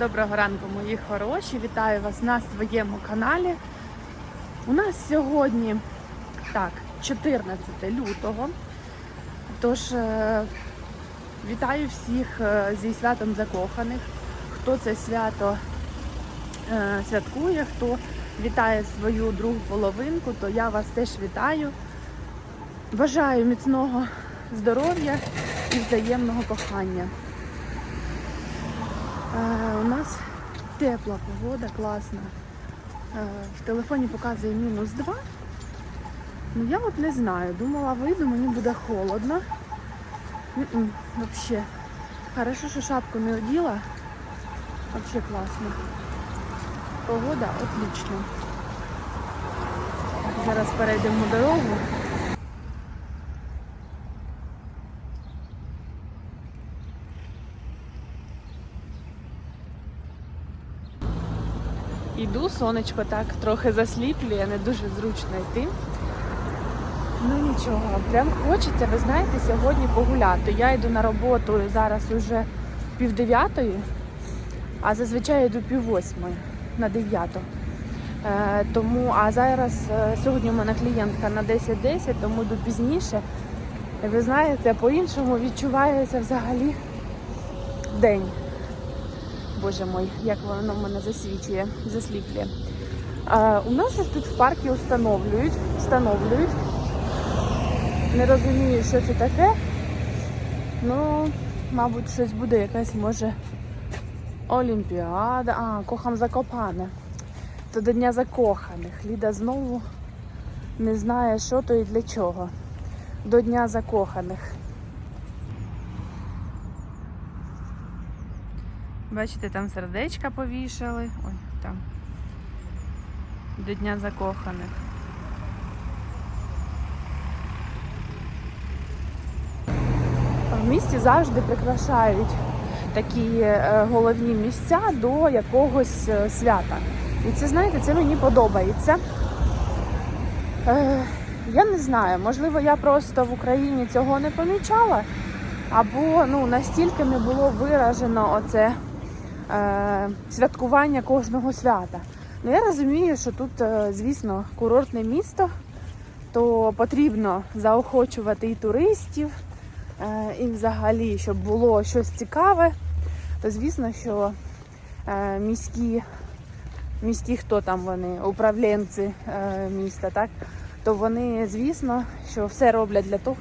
Доброго ранку, мої хороші. Вітаю вас на своєму каналі. У нас сьогодні так, 14 лютого. Тож е, вітаю всіх е, зі святом закоханих. Хто це свято е, святкує, хто вітає свою другу половинку, то я вас теж вітаю. Бажаю міцного здоров'я і взаємного кохання. Е, у нас тепла погода, класна. Е, в телефоні показує мінус 2. Ну я от не знаю. Думала, вийду, мені буде холодно. М-м, Вообще. Хорошо, що шапку не оділа. Вообще класно. Погода отлично. Зараз перейдемо дорогу. Іду, сонечко так трохи засліплює, не дуже зручно йти. Ну нічого, прям хочеться, ви знаєте, сьогодні погуляти. Я йду на роботу зараз уже пів дев'ятої, а зазвичай йду пів восьмої на дев'яту. Е, тому, а зараз е, сьогодні у мене клієнтка на 10.10, тому йду пізніше. Ви знаєте, по-іншому відчувається взагалі день. Боже мой, як воно мене засвічує, засліплює. А, у нас щось тут в парку встановлюють, встановлюють. Не розумію, що це таке. Ну, мабуть, щось буде якась може Олімпіада. А, кохам закопане. То до Дня закоханих. Ліда знову не знає, що то і для чого. До Дня закоханих. Бачите, там сердечка повішали. Ой, там. До Дня закоханих. В місті завжди прикрашають такі е, головні місця до якогось е, свята. І це, знаєте, це мені подобається. Е, я не знаю, можливо, я просто в Україні цього не помічала, або ну, настільки не було виражено оце святкування кожного свята. Ну я розумію, що тут, е, звісно, курортне місто, то потрібно заохочувати і туристів, е, і взагалі, щоб було щось цікаве, то звісно, що е, міські, міські хто там вони, управлінці е, міста, так, то вони, звісно, що все роблять для того,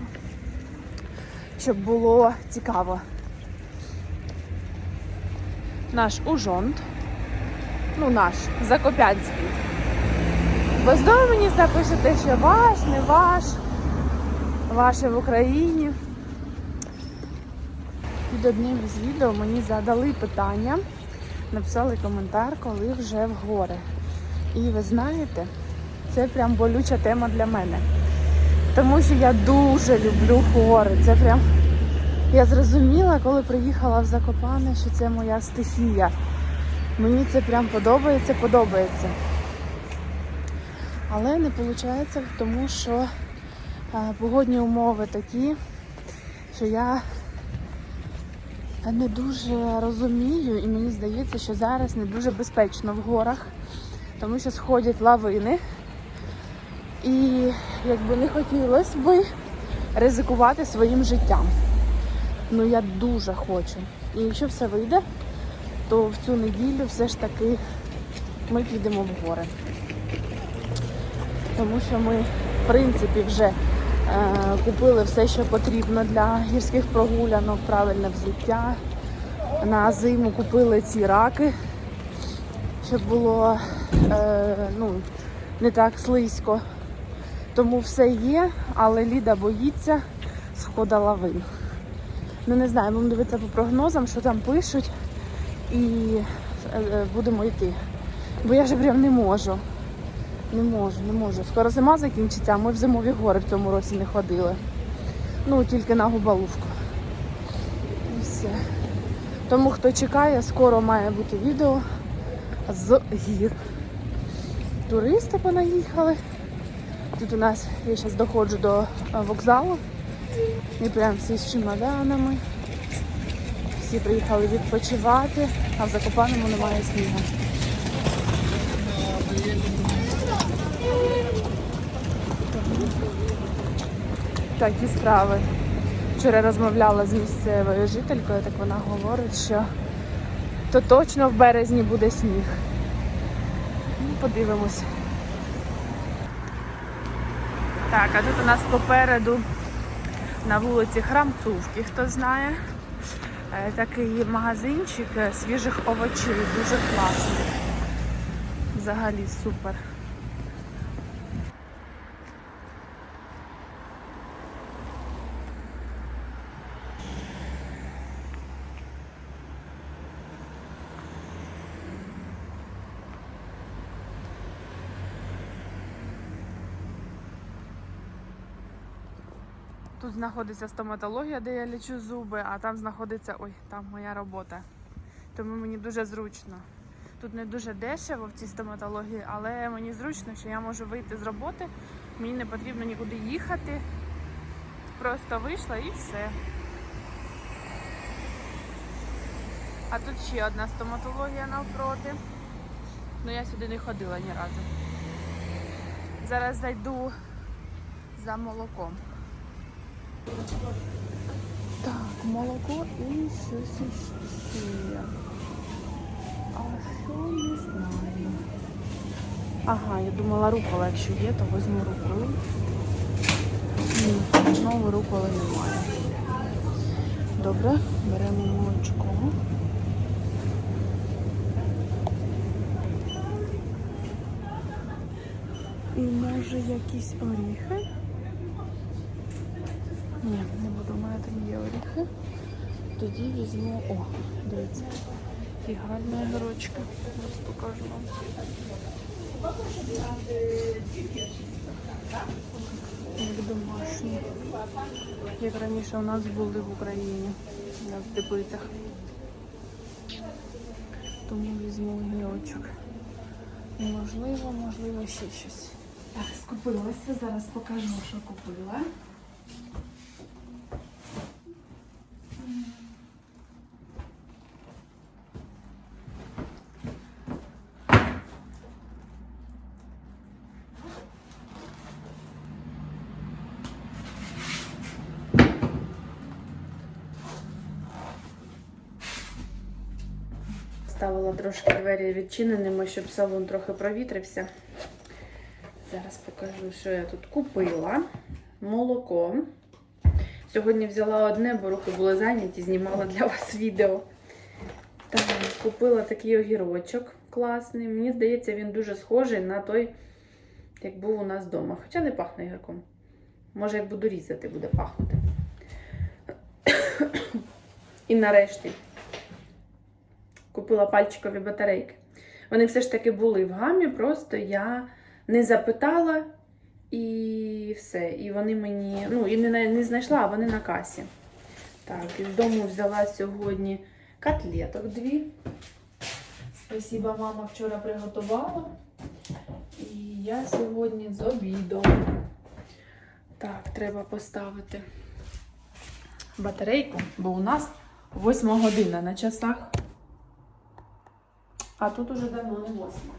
щоб було цікаво наш Ужонт. Ну, наш, Закопянський. Бо знову мені напишете, що ваш, не ваш, ваше в Україні. Під одним з відео мені задали питання, написали коментар, коли вже в гори. І ви знаєте, це прям болюча тема для мене. Тому що я дуже люблю гори. Це прям я зрозуміла, коли приїхала в Закопане, що це моя стихія. Мені це прям подобається, подобається. Але не виходить, тому що е, погодні умови такі, що я не дуже розумію, і мені здається, що зараз не дуже безпечно в горах, тому що сходять лавини. І якби не хотілося би ризикувати своїм життям. Ну я дуже хочу. І якщо все вийде, то в цю неділю все ж таки ми підемо в гори. Тому що ми, в принципі, вже е, купили все, що потрібно для гірських прогулянок, правильне взуття. На зиму купили ці раки, щоб було е, ну, не так слизько. Тому все є, але Ліда боїться схода лавин. Ну не знаю, будемо дивитися по прогнозам, що там пишуть, і е, е, будемо йти. Бо я вже прям не можу. Не можу, не можу. Скоро зима закінчиться, а ми в зимові гори в цьому році не ходили. Ну, тільки на губалувку. І все. Тому хто чекає, скоро має бути відео з гір. Туристи понаїхали. Тут у нас я зараз доходжу до е, вокзалу. І прям всі з чемоданами. всі приїхали відпочивати, а в Закопаному немає снігу. Такі справи. Вчора розмовляла з місцевою жителькою, так вона говорить, що то точно в березні буде сніг. Ну, подивимось. Так, а тут у нас попереду на вулиці Храмцувки, хто знає. Е, Такий магазинчик е, свіжих овочів, дуже класний. Взагалі супер. Знаходиться стоматологія, де я лічу зуби, а там знаходиться ой, там моя робота. Тому мені дуже зручно. Тут не дуже дешево в цій стоматології, але мені зручно, що я можу вийти з роботи, мені не потрібно нікуди їхати. Просто вийшла і все. А тут ще одна стоматологія навпроти. Ну я сюди не ходила ні разу. Зараз зайду за молоком. Так, молоко і щось іще. А що не знаю. Ага, я думала рукола, якщо є, то візьму руколу. Ні, знову руколи немає. Добре, беремо молочко. І може якісь оріхи. Ні, не буду, у мене оріхи. Тоді візьму. О, дивіться. І гарна огірочка. Зараз покажу вам. Як домашні. Як раніше у нас були в Україні. В теплицях. Тому візьму огірочок. Можливо, можливо, ще щось. Так, скупилася. Зараз покажу, що купила. Ставила трошки двері відчиненими, щоб салон трохи провітрився. Зараз покажу, що я тут купила. Молоко. Сьогодні взяла одне, бо руки були зайняті, знімала для вас відео. Так, купила такий огірочок класний. Мені здається, він дуже схожий на той, як був у нас вдома. Хоча не пахне огірком. Може, як буду різати, буде пахнути. І нарешті купила пальчикові батарейки. Вони все ж таки були в гамі, просто я не запитала і все. І вони мені, ну, і не, не знайшла, а вони на касі. Так, із дому взяла сьогодні котлеток дві. Спасибо, мама вчора приготувала. І я сьогодні з обідом. Так, треба поставити батарейку, бо у нас 8 година на часах. А тут уже давно не восьма.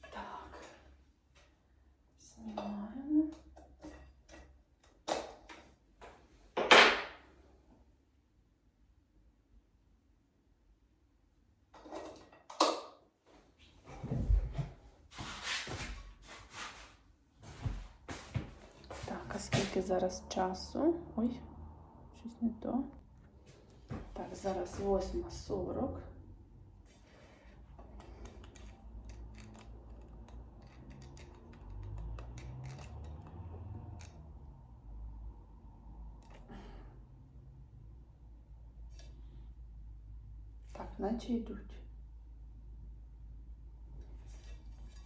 Так. Знімаємо. Так, а скільки зараз часу? Ой, щось не то. Зараз 8.40. Так, наче йдуть.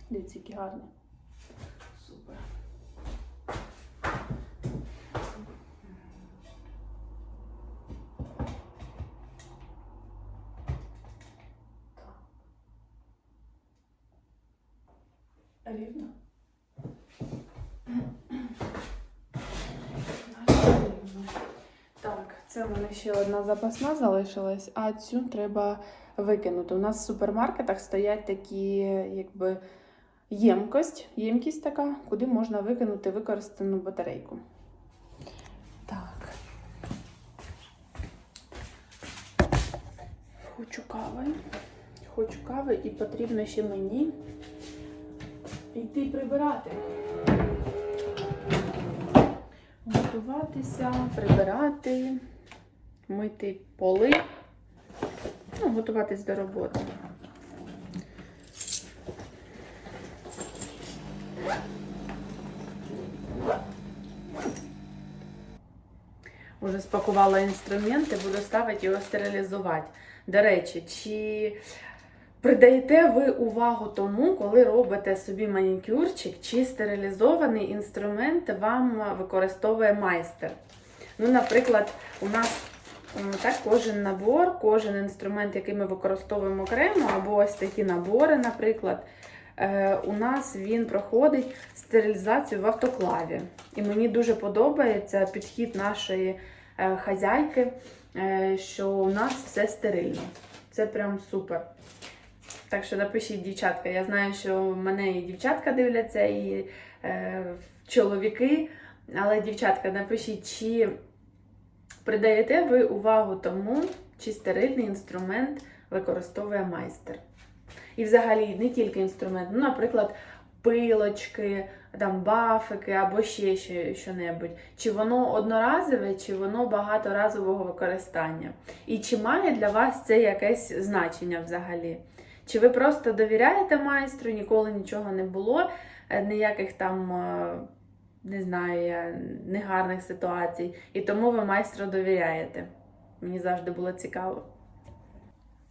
Дивіться, які гарні. Супер. Це в мене ще одна запасна залишилась, а цю треба викинути. У нас в супермаркетах стоять такі, якби ємкость, ємкість така, куди можна викинути використану батарейку. Так. Хочу кави. Хочу кави і потрібно ще мені йти прибирати. Готуватися, прибирати, мити поли, ну, готуватись до роботи. Уже спакувала інструменти, буду ставити його стерилізувати. До речі, чи придаєте ви увагу тому, коли робите собі манікюрчик, чи стерилізований інструмент вам використовує майстер? Ну, наприклад, у нас так кожен набор, кожен інструмент, який ми використовуємо окремо, або ось такі набори, наприклад, е, у нас він проходить стерилізацію в автоклаві. І мені дуже подобається підхід нашої е, хазяйки, е, що у нас все стерильно. Це прям супер. Так що напишіть, дівчатка. Я знаю, що мене і дівчатка дивляться, і чоловіки. Але, дівчатка, напишіть, чи придаєте ви увагу тому, чи стерильний інструмент використовує майстер. І взагалі не тільки інструмент, ну, наприклад, пилочки, там, бафики або ще що- що-небудь. Чи воно одноразове, чи воно багаторазового використання. І чи має для вас це якесь значення взагалі? Чи ви просто довіряєте майстру, ніколи нічого не було, е, ніяких там, е, не знаю, я, негарних ситуацій, і тому ви майстру довіряєте? Мені завжди було цікаво.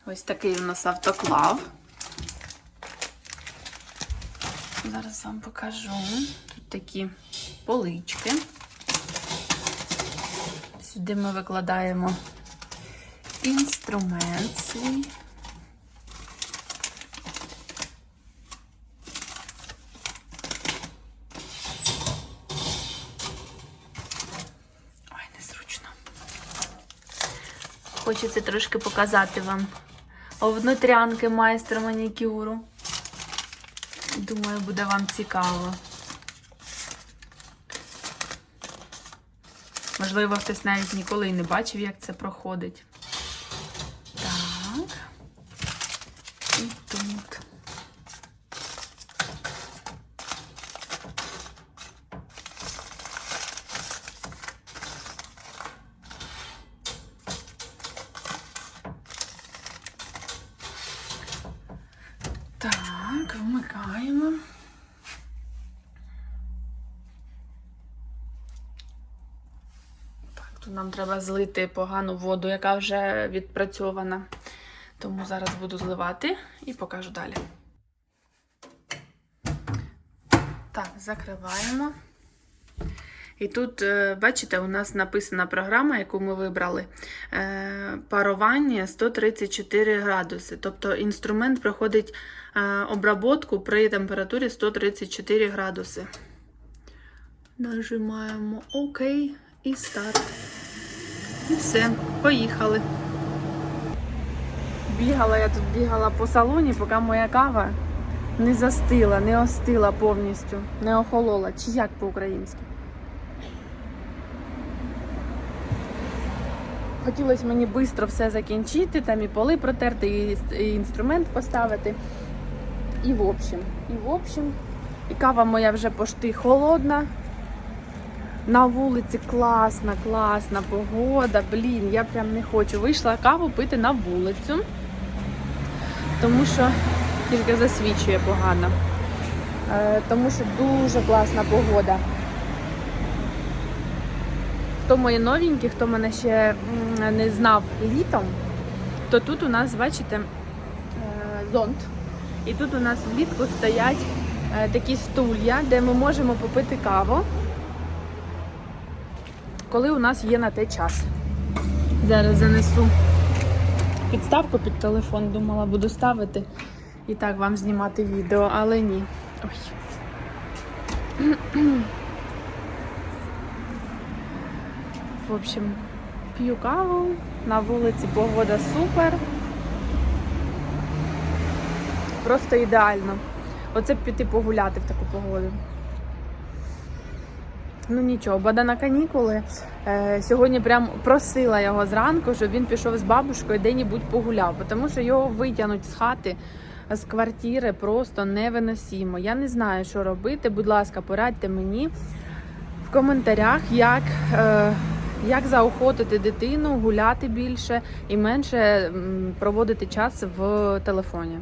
Ось такий у нас автоклав. Зараз вам покажу. Тут такі полички. Сюди ми викладаємо інструмент свій. Ой, незручно. Хочеться трошки показати вам внутрянки майстра манікюру. Думаю, буде вам цікаво. Можливо, хтось навіть ніколи і не бачив, як це проходить. Так. І тут. Так, вмикаємо. Так, тут нам треба злити погану воду, яка вже відпрацьована. Тому зараз буду зливати і покажу далі. Так, закриваємо. І тут, е, бачите, у нас написана програма, яку ми вибрали. Е, Парування 134 градуси. Тобто інструмент проходить е, обработку при температурі 134 градуси. Нажимаємо ОК і старт. І все, поїхали. Бігала я тут бігала по салоні, поки моя кава не застила, не остила повністю, не охолола. Чи як по-українськи? Хотілося мені швидко все закінчити, там і поли протерти, і, і інструмент поставити. І в общем, і в общем, і кава моя вже пошти холодна. На вулиці класна, класна погода. Блін, я прям не хочу. Вийшла каву пити на вулицю, тому що тільки засвічує погано. Е, тому що дуже класна погода. Хто мої новенькі, хто мене ще не знав літом, то тут у нас, бачите, е, зонт. І тут у нас влітку стоять е, такі стулья, де ми можемо попити каву, коли у нас є на те час. Зараз занесу підставку під телефон, думала, буду ставити і так вам знімати відео, але ні. Ой. В общем, П'ю каву, на вулиці погода супер. Просто ідеально. Оце б піти погуляти в таку погоду. Ну нічого, бада на канікули. Е, сьогодні прям просила його зранку, щоб він пішов з бабушкою де-небудь погуляв, тому що його витягнуть з хати, з квартири просто невиносимо. Я не знаю, що робити. Будь ласка, порадьте мені в коментарях, як, е, як заохотити дитину гуляти більше і менше проводити час в телефоні.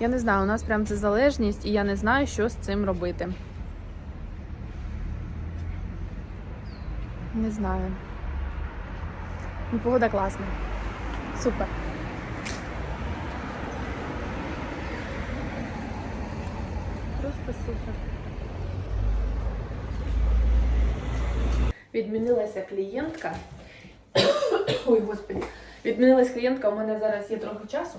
Я не знаю, у нас прям це залежність, і я не знаю, що з цим робити. Не знаю. Ну, погода класна. Супер. Просто супер. Відмінилася клієнтка. Ой, господи. Відмінилась клієнтка, у мене зараз є трохи часу.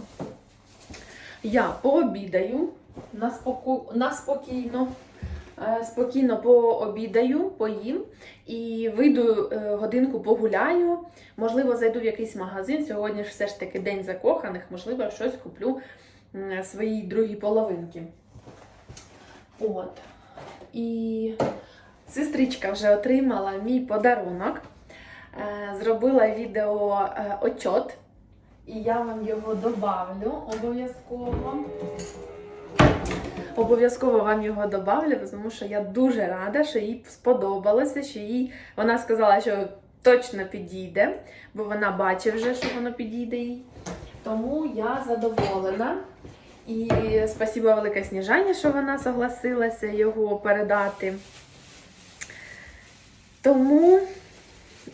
Я пообідаю на, споку... на спокійно. Е, Спокійно пообідаю, поїм і вийду е, годинку погуляю. Можливо, зайду в якийсь магазин. Сьогодні ж все ж таки день закоханих, можливо, щось куплю м, своїй другій половинки. От. І сестричка вже отримала мій подарунок. Е, Зробила відео е, отчот. І я вам його добавлю обов'язково. Обов'язково вам його добавлю, тому що я дуже рада, що їй сподобалося, що їй вона сказала, що точно підійде, бо вона бачить вже, що воно підійде їй. Тому я задоволена. І спасибо велике Сніжані, що вона согласилася його передати. Тому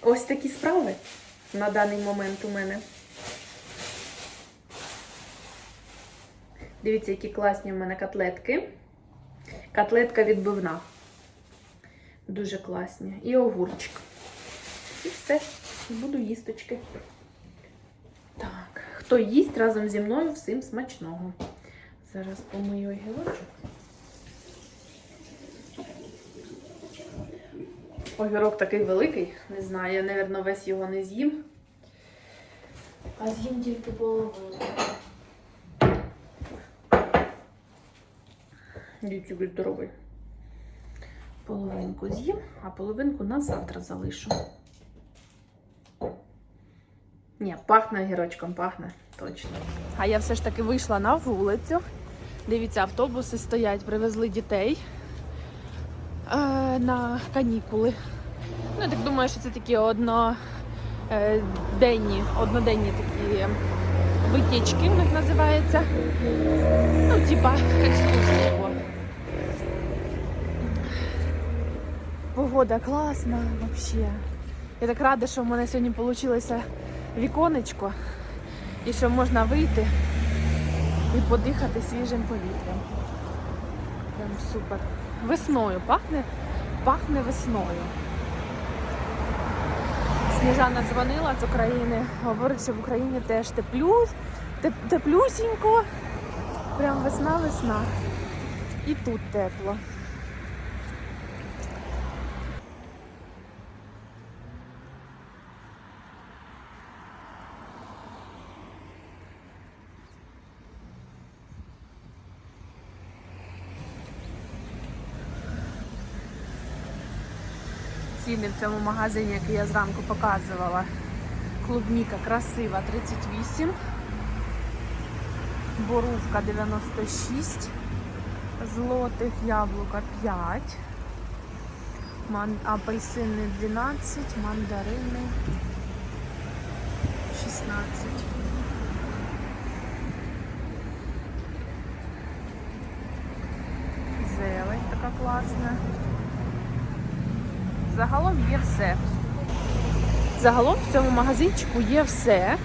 ось такі справи на даний момент у мене. Дивіться, які класні в мене котлетки. Котлетка відбивна. Дуже класні. І огурчик. І все. Буду їсточки. Так, хто їсть разом зі мною, всім смачного. Зараз помию огірочок. Огірок такий великий, не знаю, я, мабуть, весь його не з'їм. А з'їм тільки половину. Який здоровий. Половинку з'їм, а половинку на завтра залишу. Ні, пахне огірочком, пахне точно. А я все ж таки вийшла на вулицю. Дивіться, автобуси стоять, привезли дітей на канікули. Ну, я так думаю, що це такі одноденні, одноденні такі витічки, в них називається. Ну, типа екскурсія. Погода класна взагалі. Я так рада, що в мене сьогодні вийшло віконечко і що можна вийти і подихати свіжим повітрям. Прям супер. Весною пахне, пахне весною. Сніжана дзвонила з України, говорить, що в Україні теж теплю, теп- теплюсінько. Прям весна-весна. І тут тепло. Ціни в цьому магазині, який я зранку показувала. Клубніка красива 38, борувка 96, злотих яблука 5, ман... апельсини 12, мандарини 16. Зелень така класна. Загалом є все. Загалом в цьому магазинчику є все.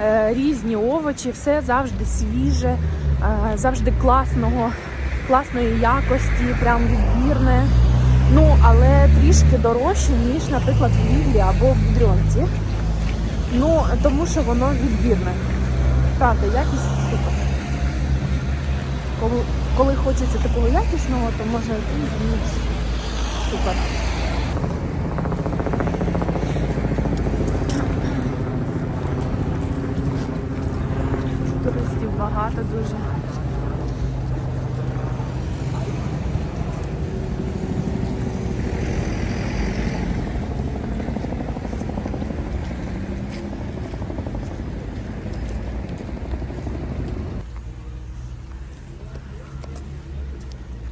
Е, Різні овочі, все завжди свіже, е, завжди класного, класної якості, прям відбірне. Ну, але трішки дорожче, ніж, наприклад, в Ліглі або в Будрьонці. Ну, тому що воно відбірне. Правда, якість супер. Коли, коли хочеться такого якісного, то ну, супер. Туристів багато дуже.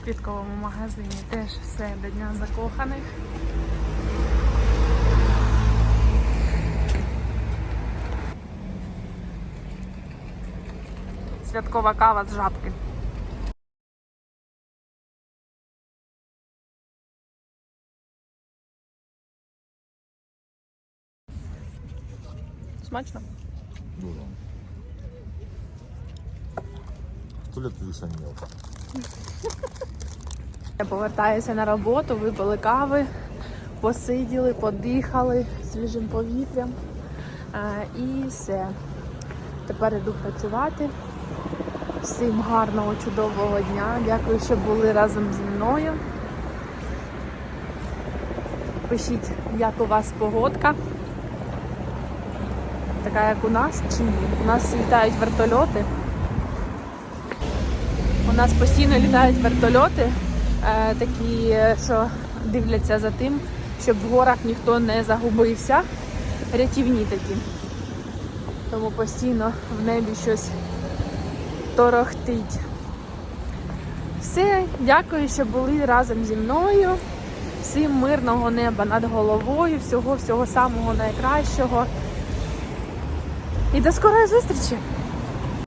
В квітковому магазині теж все до Дня закоханих. Святкова кава з жабки. Смачно? Дуже. То ли ты сомнел. Я повертаюся на роботу, випили кави, посиділи, подихали свіжим повітрям. Е, І все. Тепер йду працювати. Всім гарного, чудового дня. Дякую, що були разом зі мною. Пишіть, як у вас погодка. Така, як у нас, чи ні. У нас літають вертольоти. У нас постійно літають вертольоти, е, такі, що дивляться за тим, щоб в горах ніхто не загубився. Рятівні такі. Тому постійно в небі щось торохтить. Все, дякую, що були разом зі мною. Всім мирного неба над головою, всього всього самого найкращого. І до скорої зустрічі!